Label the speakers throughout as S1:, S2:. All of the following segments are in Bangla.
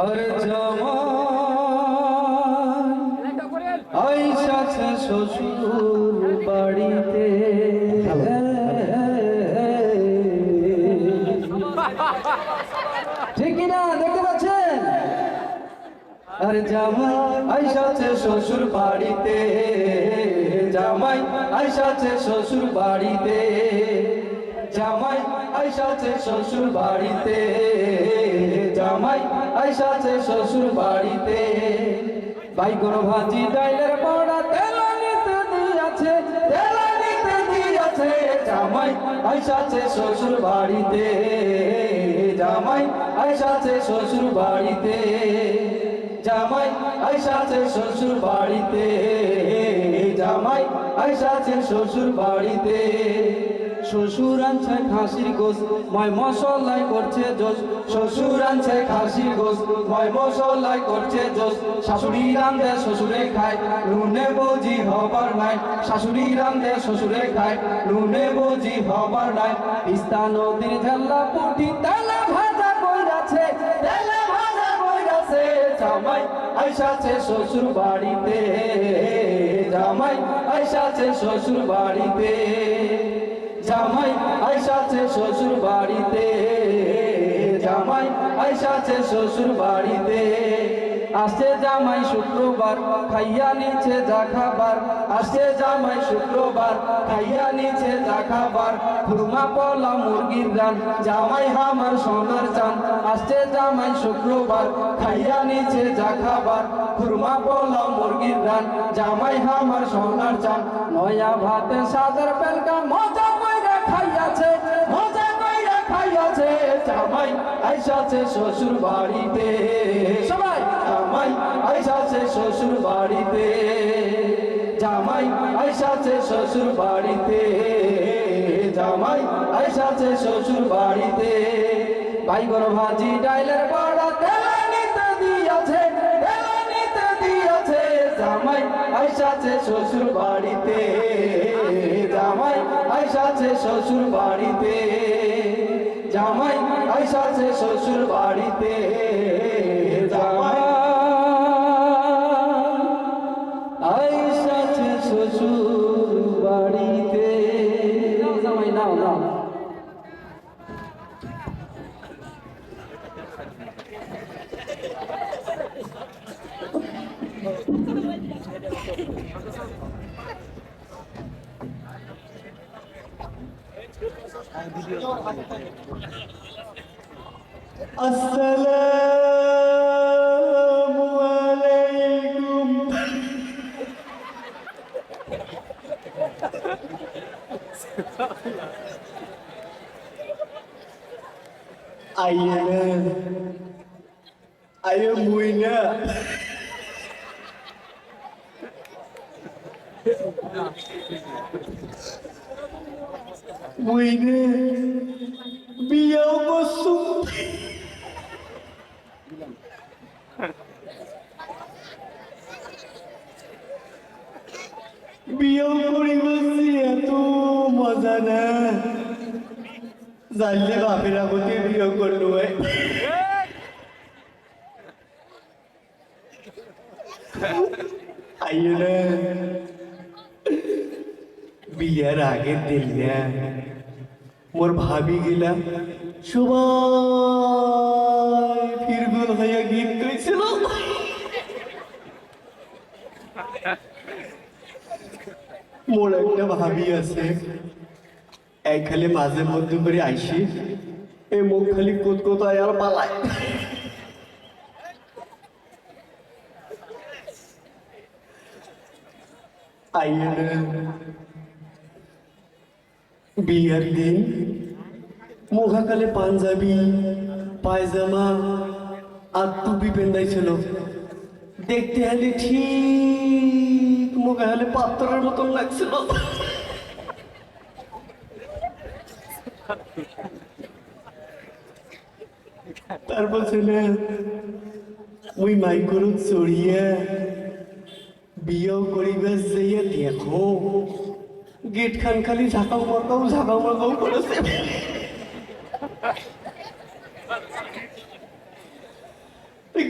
S1: আরে আইসাছে শ্বশুর বাড়িতে ঠিক না দেখতে পাচ্ছেন আরে জামাই আইসাছে শ্বশুর বাড়িতে জামাই আইসাছে শ্বশুর বাড়িতে। জামাই আইসাছে শ্বশুর বাড়িতে। জামাই আইসাছে শ্বশুর বাড়িতে। বাইগন ভাজি ডাইলের বড়া তেল নিতে দিয়াছে। তেল জামাই আইসাছে শ্বশুর বাড়িতে। জামাই আইসাছে শ্বশুর বাড়িতে। জামাই আইসাছে শ্বশুর বাড়িতে। জামাই আইসাছে শ্বশুর বাড়িতে। শ্বশুর আনছে খাসির গোস ময় মশলাই করছে জোস শ্বশুর আনছে খাসির গোস ময় মশলাই করছে জোস শাশুড়ি রান্ধে শ্বশুরে খায় নুনে বৌজি হবার নাই। শাশুড়ি রান্ধে শ্বশুরে খায় নুনে বৌজি হবার নাই। তিস্তা নদীর ঝাল্লা পুটি তেলা ভাজা কইরাছে, তেলা ভাজা কইরাছে জামাই। আইসাছে শ্বশুর বাড়িতে, জামাই। আইসাছে শ্বশুর বাড়িতে। জামাই আইসাছে শ্বশুর বাড়িতে, জামাই আইসাছে শ্বশুর বাড়িতে। আসছে জামাই শুক্রবার, খাইয়া নিচে যা খাবার। আসছে জামাই শুক্রবার, খাইয়া নিচে যা খাবার। খুরমা পলা মুরগির রান, জামাই হামার সোনার চান। আসছে জামাই শুক্রবার, খাইয়া নিচে যা খাবার। খুরমা পলা মুরগির রান, জামাই হামার সোনার চান। নয়া ভাতে সাদের পেলকা, মজা জামাই আইসাছে শ্বশুর বাড়িতে। সবাই জামাই আইসাছে শ্বশুর বাড়িতে। জামাই আইসাছে শ্বশুর বাড়িতে। জামাই আইসাছে শ্বশুর বাড়িতে। বাইগর ভাজি ডাইলের বড়া দিয়াছে দিয়াছে। জামাই আইসাছে শ্বশুর বাড়িতে। জামাই আইসাছে শ্বশুর বাড়িতে। জামাই আইসাছে শ্বশুর বাড়িতে জামাই
S2: আসসালামু আলাইকুম আইয়ে না আইয়ে না বিয়াও করছুম বিয়েও করি বলছি এত মজা না। জানলে বাপের আগতে বিয়ে করল আইও না। বিয়ার আগের দিন না। মোর ভাবি গেলা সবাই ফিরগুল হইয়া গীত গাইছিল। মোর একটা ভাবি আছে এক খালি মাঝে মধ্যে করে আইসি, এই মুখ খালি কোথায় আর পালায়। আইয়ে দিন মুখাকালে পাঞ্জাবি, পায়জামা আর টুপি পেন্দাইছিল। দেখতে হলে ঠিক মুখে হলে পাত্রের মতন লাগছিল। তারপর ছেলে, ওই মাইকরু চড়িয়া বিয়েও করিবে যাইয়া দেখো। গেট খান খালি ঝাঁকাও মাকাও ঝাঁকাও মাকাও করেছে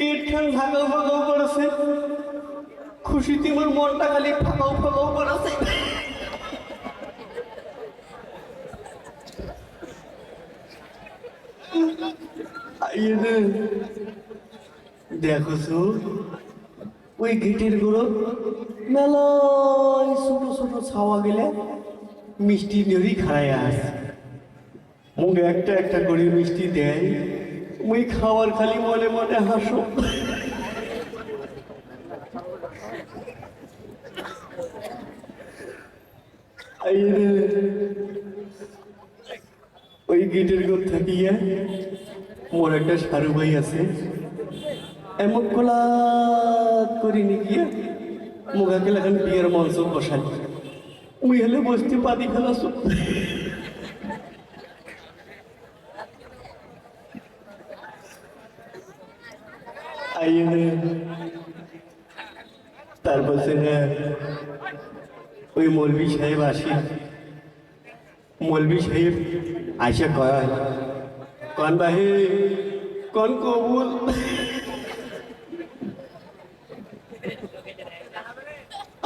S2: গেট খান ফাঁকাও ফাঁকাও করেছে খুশিতে আমার মনটা খালি ফাঁকাও ফাঁকাও করেছে দেখো ওই গেটেরগুলো মেলায় ছোট ছোট ছাওয়া গেলে মিষ্টি নদী খায় আছে মুখে একটা একটা করে মিষ্টি দেয়। মুই খাওয়ার খালি মনে মনে হাসো। ওই গেটের গোর থাকিয়া মোর একটা সারু ভাই আছে। এমন কোলা করিনি গিয়া মুখাকে লাগান বিয়ের মঞ্চ বসাই মুই হলে বসতে পাতি ফেলাছো আইয়ে রে। তারপর সে না ওই মৌলবি সাহেব আসি মৌলবি সাহেব আইসা কয় কন বাহে কন কবুল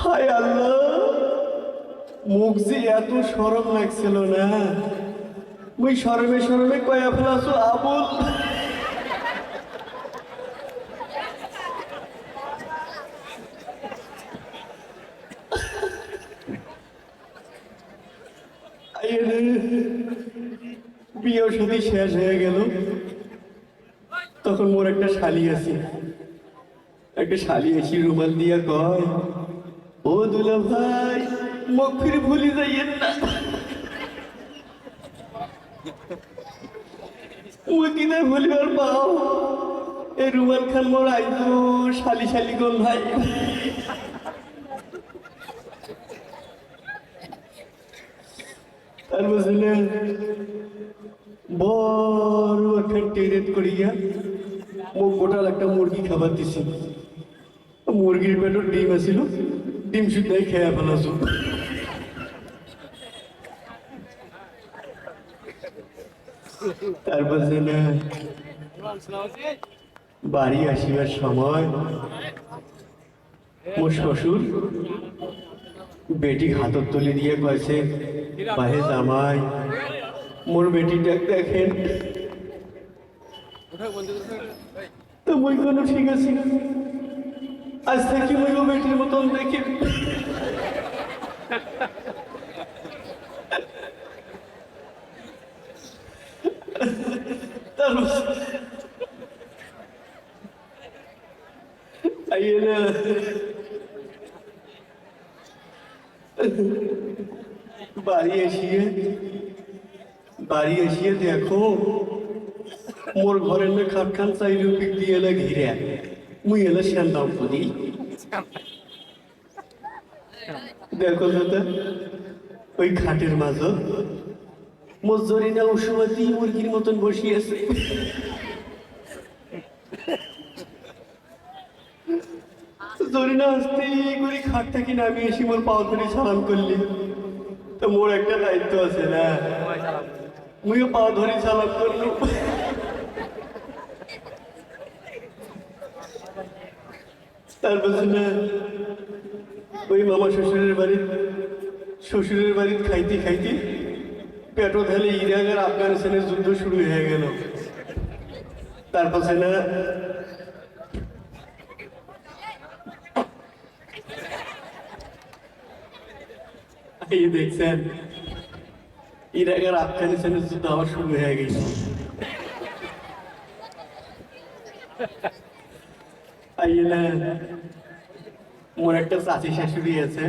S2: হায় আল্লাহ মুখ যে এত সরম লাগছিল না? মুই সরমে সরমে কয়া ফেলাছো, আবুল? বিয়ে শুধু শেষ হয়ে গেল। তখন মোর একটা শালি আছে। একটা শালি আছি রুমাল দিয়া কয়, ও দুলা ভাই মুখ ফিরে ভুলি যাইয়েন না। কিনা ভুলিবার পাও, এই রুমাল খান মোর আইতো শালি শালি কোন ভাই তার বসলে বড় একটা টেরেট করিয়া মুখ গোটাল একটা মুরগি খাবার দিছি। মুরগির পেটও ডিম আছিল, ডিম শুদ্ধাই খেয়া ফেলাছো। তারপর না বাড়ি আসিবার সময় মোর শ্বশুর বেটি হাতত তুলে দিয়ে কয়েছে বাহে জামাই, মোর বেটিটা দেখেন। তো মই কোনো ঠিক আছে। আজ থেকে মই ও বেটির মতন দেখি তারপর আইয়ে না বাড়ি এসিয়ে বাড়ি এসিয়ে দেখো মোর ঘরের না খাট খান চাই রুপি দিয়ে না ঘিরে মুই এলে শ্যান্দাম করি দেখো দাদা ওই খাটের মাঝ মজরিনা উসুমাতি মুরগির মতন বসিয়েছে জরিনা আসতে করে খাট থেকে নামিয়ে এসে মোর পাও ধরে সালাম করলি। তো মোর একটা দায়িত্ব আছে না? মুইও পা ধরে সালাম করল তারপর না, ওই মামা শ্বশুরের বাড়ি শ্বশুরের বাড়ি খাইতে খাইতে পেটো ঢালে ইরাক আর আফগানিস্তানের যুদ্ধ শুরু হয়ে গেল। তারপর না এই দেখছেন ইরাক আর আফগানিস্তানের যুদ্ধ আবার শুরু হয়ে গেছে। মোর একটা চাচি শাশুড়ি আছে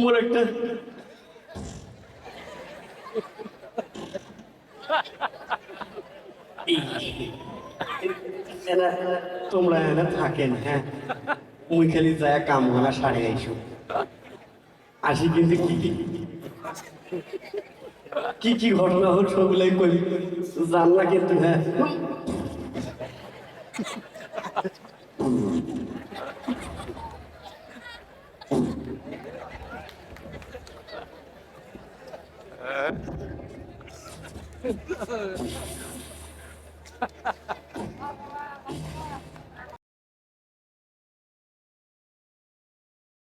S2: মোর একটা তোমরা এনে থাকেন হ্যাঁ? মুই খালি যায় কাম ভাঙা সারে আইসু। আসি কিন্তু কি কি কি কি ঘটনা হল সবগুলাই কই? জানলা কিন্তু হ্যাঁ? 네. 네.